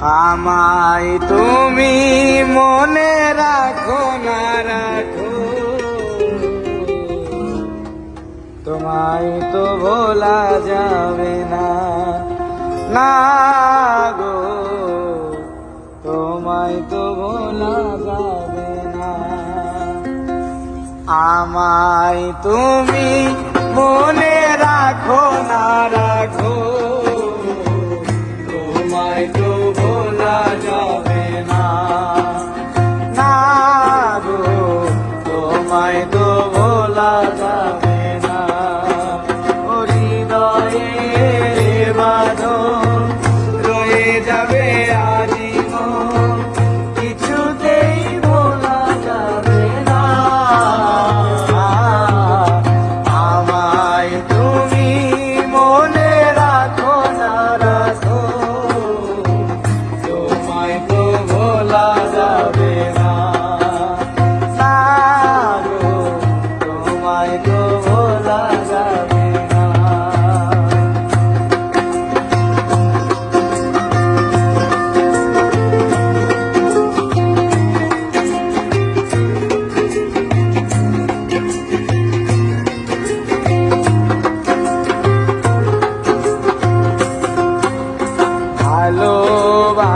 আমায় তুমি মনে রাখো, না রাখো। তোমায় তো ভোলা যাবে না। না গো, তোমায় তো ভোলা যাবে না। আমায় তুমি মনে রাখো, না রাখো। ভোলা যাবে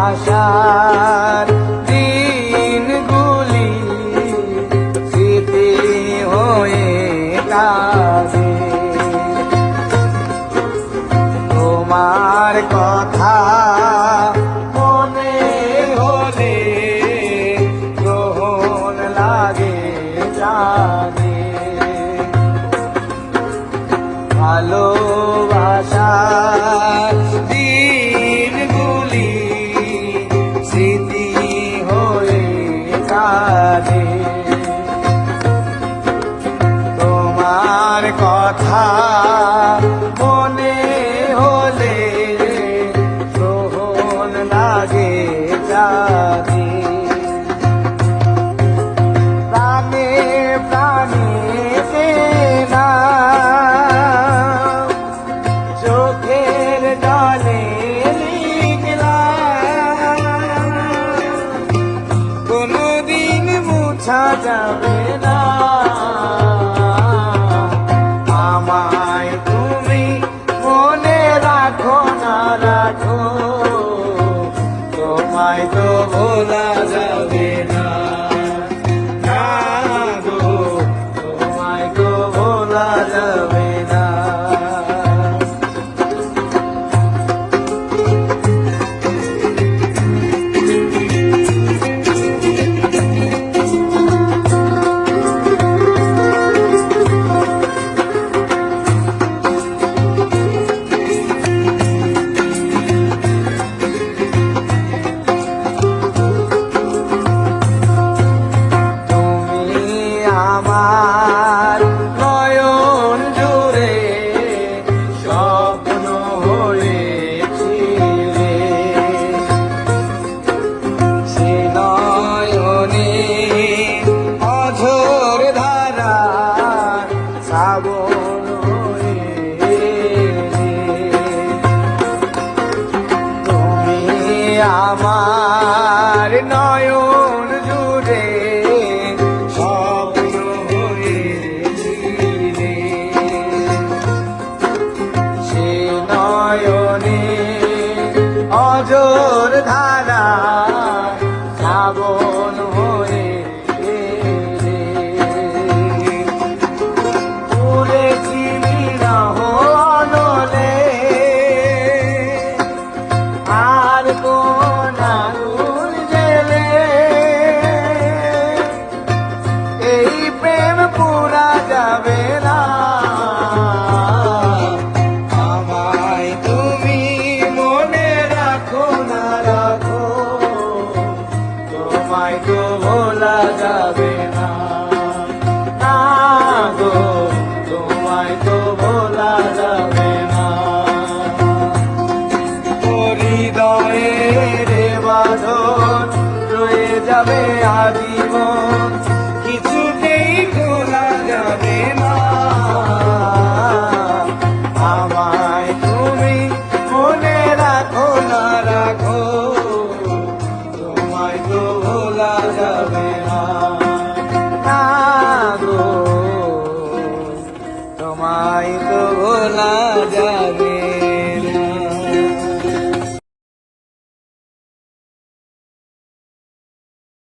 ভালোবাসার দিনগুলি স্মৃতি হয়ে কাঁদে। তোমার কথা মনে হলে গ্রহণ লাগে মনে হলে সোহন লাগে যাবে না চোখের লিখলাম কোনদিন মুছা যাবে আমার নয়ন জুড়ে স্বপ্ন হয়েছিলে সে নয়নে অজর ধারা যাবে না। গো তোমায় তো তোমায় তো ভোলা যাবে